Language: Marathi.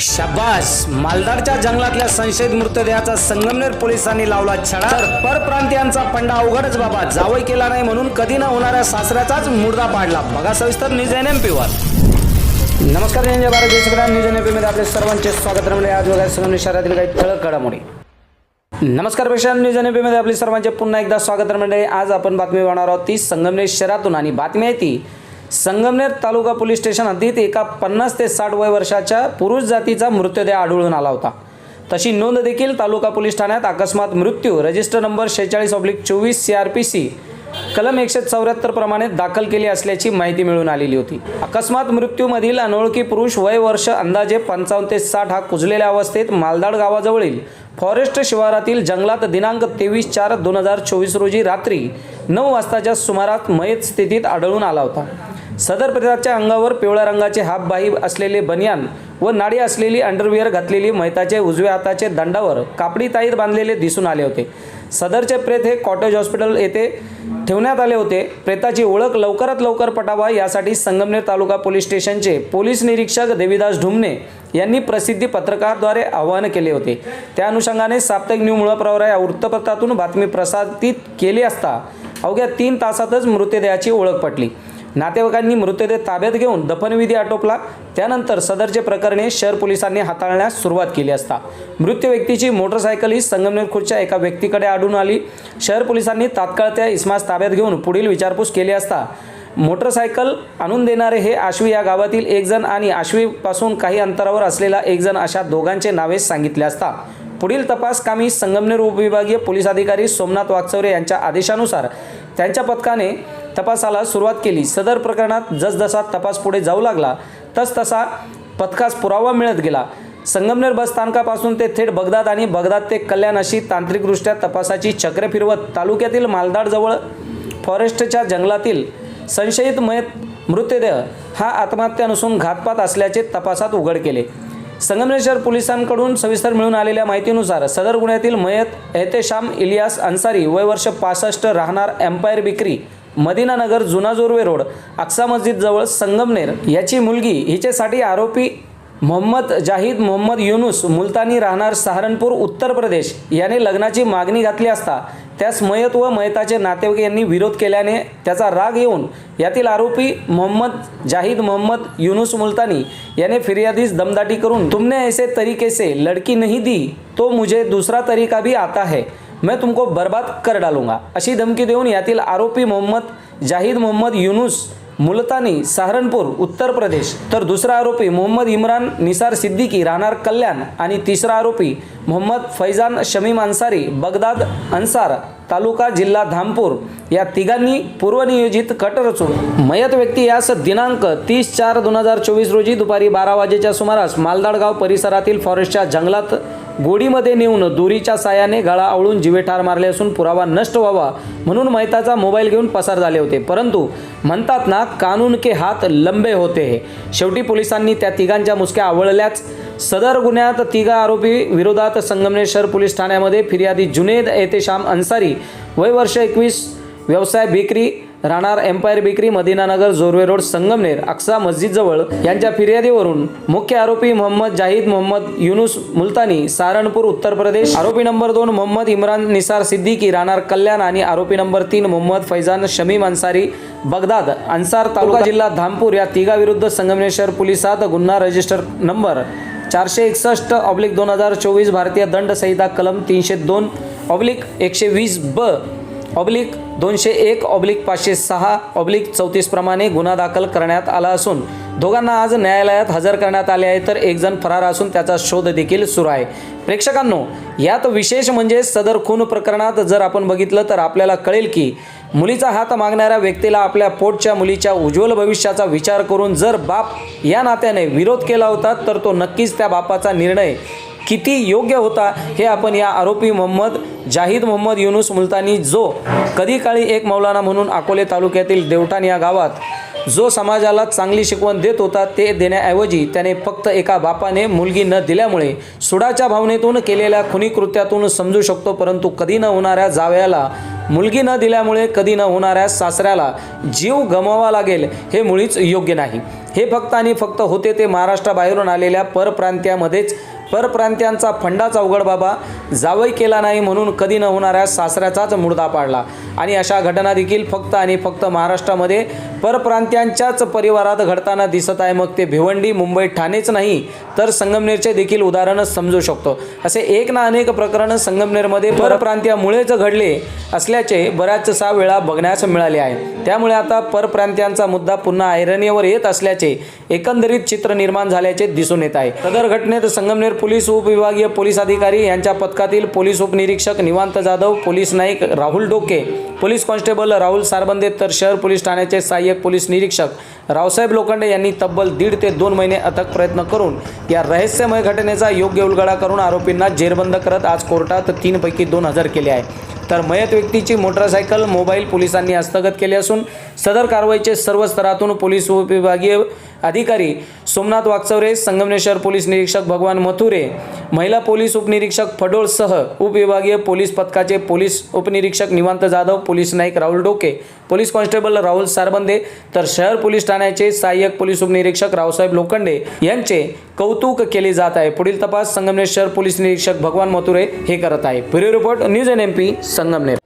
शाबास. मालदारच्या जंगलातल्या संशयित मृतदेहाचा संगमनेर पोलिसांनी लावला छडा तर परप्रांतीयांचा पंडा अवघडच बाबा. जावई केला नाही म्हणून कधी न होणाऱ्या सासऱ्याचाच मुर्दा पाडला. बघा सविस्तर न्यूज एन एम पीवर नमस्कार जय भारत. देशभरा न्यूज एन एम पीमध्ये आपले सर्वांचे स्वागत. रमले आज वगैरे संगमनेर शहरातील काही ठळक घडामोडी. नमस्कार पेशा न्यूज एनमध्ये आपले सर्वांचे पुन्हा एकदा स्वागत. मंडळी आज आपण बातमी पाहणार आहोत ती संगमनेर शहरातून. आणि बातमी आहे ती संगमनेर तालुका पोलीस स्टेशन हद्दीत एका पन्नास ते साठ वय वर्षाच्या पुरुष जातीचा मृतदेह आढळून आला होता. तशी नोंद देखील तालुका पोलीस ठाण्यात अकस्मात मृत्यू रजिस्टर नंबर शेहेचाळीस ऑब्लिक चोवीस सी आर पी सी कलम एकशे चौऱ्याहत्तर प्रमाणे दाखल केली असल्याची माहिती मिळून आलेली होती. अकस्मात मृत्यूमधील अनोळखी पुरुष वय वर्ष अंदाजे पंचावन्न ते साठ हा कुजलेल्या अवस्थेत मालदाड गावाजवळील फॉरेस्ट शिवारातील जंगलात दिनांक तेवीस चार दोन हजार चोवीस रोजी रात्री नऊ वाजताच्या सुमारास मयत स्थितीत आढळून आला होता. सदर प्रतापच्या अंगावर पिवळ्या रंगाचे हाफबाही असलेले बनियान व नाडी असलेली अंडरविअर घातलेली मैताचे उजव्या हाताचे दंडावर कापडी ताईत बांधलेले दिसून आले होते. सदरचे प्रेत हे कॉटेज हॉस्पिटल येथे ठेवण्यात आले होते. प्रेताची ओळख लवकरात लवकर पटावा यासाठी संगमनेर तालुका पोलीस स्टेशनचे पोलीस निरीक्षक देविदास ढुमने यांनी प्रसिद्धी पत्रकाद्वारे आवाहन केले होते. त्या अनुषंगाने साप्ताहिक न्यू मुळाप्रवरा या वृत्तपत्रातून बातमी प्रसारित केली असता अवघ्या तीन तासातच मृतदेहाची ओळख पटली. नातेवाईकांनी मृतदेह ताब्यात घेऊन दफनविधी आटोपला. त्यानंतर सदरचे प्रकरणे शहर पोलिसांनी हाताळण्यास सुरुवात केली असता. मृत व्यक्तीची मोटरसायकल ही संगमनेर खुर्च्या एका व्यक्तीकडे आढळून आली. शहर पोलिसांनी तात्काळ त्या इस्मास ताब्यात घेऊन पुढील विचारपूस केली असता. मोटरसायकल आणून देणारे हे आश्वी या गावातील एक जण आणि आश्वीपासून काही अंतरावर असलेला एक जण अशा दोघांचे नावे सांगितले असता. पुढील तपास कामी संगमनेर उपविभागीय पोलीस अधिकारी सोमनाथ वागचौरे यांच्या आदेशानुसार त्यांच्या पथकाने तपासाला सुरुवात केली. सदर प्रकरणात जसजसा तपास पुढे जाऊ लागला तसतसा पथकास पुरावा मिळत गेला. संगमनेर बस स्थानकापासून ते थेट बगदाद आणि बगदाद ते कल्याण अशी तांत्रिकदृष्ट्या तपासाची चक्रे फिरवत तालुक्यातील मालदाडजवळ फॉरेस्टच्या जंगलातील संशयित मयत मृतदेह हा आत्महत्या नसून घातपात असल्याचे तपासात उघड केले. संगमनेर शहर पोलिसांकडून सविस्तर मिळून आलेल्या माहितीनुसार सदर गुन्ह्यातील मयत एहतेशाम इलियास अन्सारी वय वर्ष पासष्ट राहणार एम्पायर बिक्री मदिनानगर जुना जोरवे रोड अक्सा मस्जिदजवळ संगमनेर याची मुलगी हिच्यासाठी आरोपी मोहम्मद जाहीद मोहम्मद युनुस मुलतानी राहणार सहारनपूर उत्तर प्रदेश. याने लग्नाची मागणी घातली असता त्यास मयत व मयताचे नातेवाईक यांनी विरोध केल्याने त्याचा राग येऊन यातील आरोपी मोहम्मद जाहीद मोहम्मद युनुस मुलतानी याने फिर्यादीस दमदाटी करून तुमने ऐसे तरीके से लड़की नहीं दी तो मुझे दूसरा तरीका भी आता है. मैं तुमको बर्बाद कर डालूंगा। अशी धमकी देऊन यातील आरोपी मोहम्मद जाहीद मोहम्मद युनुस मुलतानी सहारनपूर उत्तर प्रदेश तर दुसरा आरोपी मोहम्मद इम्रान निसार सिद्दीकी राहणार कल्याण आणि तिसरा आरोपी मोहम्मद फैजान शमीम अन्सारी बगदाद अन्सार तालुका जिल्हा धामपूर. या तिघांनी पूर्वनियोजित कट रचून मयत व्यक्ती यास दिनांक तीस चार दोन हजार चोवीस रोजी दुपारी बारा वाजेच्या सुमारास मालदाडगाव परिसरातील फॉरेस्टच्या जंगलात गोडीमध्ये नेऊन दोरीच्या सायाने गळा आवळून जिवे ठार मारले असून पुरावा नष्ट व्हावा म्हणून मैताचा मोबाईल घेऊन पसार झाले होते. परंतु म्हणतात ना कानून के हात लंबे होते हे. शेवटी पोलिसांनी त्या तिघांच्या मुसक्या आवळल्याच. सदर गुन्ह्यात तिघा आरोपी विरोधात संगमनेश्वर पोलीस ठाण्यामध्ये फिर्यादी जुनेद एतेशाम अन्सारी वय वर्ष एकवीस व्यवसाय बेकरी राहणार empire bakery Madinanagar Jorve road Sangamner Aqsa मस्जिदजवळ यांच्या फिर्यादीवरून मुख्य आरोपी मोहम्मद जाहीद मोहम्मद युनुस मुलतानी सारणपूर उत्तर प्रदेश. आरोपी नंबर दोन मोहम्मद इम्रान निसार सिद्दीकी राहणार कल्याण आणि आरोपी नंबर तीन मोहम्मद फैजान शमीम अन्सारी बगदाद अन्सार तालुका जिल्हा धामपूर. या तिघाविरुद्ध संगमनेर शहर पोलिसात गुन्हा रजिस्टर नंबर चारशे एकसष्ट ऑब्लिक दोन हजार चोवीस भारतीय दंड संहिता कलम तीनशे दोन ऑब्लिक एकशे वीस ब ऑब्लिक दोनशे एक ऑब्लिक पाचशे सहा ऑब्लिक चौतीस प्रमाणे गुन्हा दाखल करण्यात आला असून दोघांना आज न्यायालयात हजर करण्यात आले आहे तर एक जण फरार असून त्याचा शोध देखील सुरू आहे. प्रेक्षकांनो यात विशेष म्हणजे सदर खून प्रकरणात जर आपण बघितलं तर आपल्याला कळेल की मुलीचा हात मागणाऱ्या व्यक्तीला आपल्या पोटच्या मुलीच्या उज्ज्वल भविष्याचा विचार करून जर बाप या नात्याने विरोध केला होता तर तो नक्कीच त्या बापाचा निर्णय किती योग्य होता हे आपण या आरोपी मोहम्मद जाहीद मोहम्मद युनुस मुलतानी जो कधी काळी एक मौलाना म्हणून अकोले तालुक्यातील देवठाण या गावात जो समाजाला चांगली शिकवण देत होता ते देण्याऐवजी त्याने फक्त एका बापाने मुलगी न दिल्यामुळे सुडाच्या भावनेतून केलेल्या खुनी कृत्यातून समजू शकतो परंतु कधी न होणाऱ्या जावयाला मुलगी न दिल्यामुळे कधी न होणाऱ्या सासऱ्याला जीव गमवावा लागेल हे मुळीच योग्य नाही. हे फक्त आणि फक्त होते ते महाराष्ट्राबाहेरून आलेल्या परप्रांत्यामध्येच परप्रांत्यांचा फंडाच अवघड बाबा. जावई केला नाही म्हणून कधी न होणाऱ्या सासऱ्याचाच मुर्दा पाडला. आणि अशा घटना देखील फक्त आणि फक्त महाराष्ट्रामध्ये परप्रांत्यांच्याच परिवारात घडताना दिसत आहे. मग ते भिवंडी मुंबई ठाणेच नाही तर संगमनेरचे देखील उदाहरण समजू शकतो. असे एक ना अनेक प्रकरण संगमनेरमध्ये परप्रांतीयामुळेच घडले असल्याचे बऱ्याचसा वेळा बघण्यास मिळाले आहे. त्यामुळे आता परप्रांतीयांचा मुद्दा पुन्हा ऐरणीवर येत असल्याचे एकंदरीत चित्र निर्माण झाल्याचे दिसून येत आहे. सदर घटनेत संगमनेर पोलीस उपविभागीय पोलीस अधिकारी यांच्या पथकातील पोलीस उपनिरीक्षक निवांत जाधव पोलीस नाईक राहुल डोके पोलीस कॉन्स्टेबल राहुल सारबंदे तर शहर पोलीस ठाण्याचे सहाय्यक पोलीस निरीक्षक. रावसाहेब लोखंडे यांनी तब्बल दीड ते दोन महिने अथक प्रयत्न करून या रहस्यमय घटनेचा योग्य उलगडा करून आरोपींना जेरबंद करत आज कोर्टात तीनपैकी दोन हजर केले आहे. तर मयत व्यक्तीची मोटरसायकल मोबाईल पोलिसांनी हस्तगत केले असून सदर कारवाईचे सर्व स्तरातून पोलीस उपविभागीय अधिकारी सोमनाथ वागचौरे संगमनेश्वर पोलीस निरीक्षक भगवान मथुरे महिला पोलीस उपनिरीक्षक फडोळसह उपविभागीय पोलीस पथकाचे पोलीस उपनिरीक्षक निवांत जाधव पोलीस नाईक राहुल डोके पोलीस कॉन्स्टेबल राहुल सारबंदे तर शहर पोलीस ठाण्याचे सहाय्यक पोलीस उपनिरीक्षक रावसाहेब लोखंडे यांचे कौतुक केले जात आहे. पुढील तपास संगमनेश्वर पोलीस निरीक्षक भगवान मथुरे हे करत आहे. Bureau report news N M P Sangamner.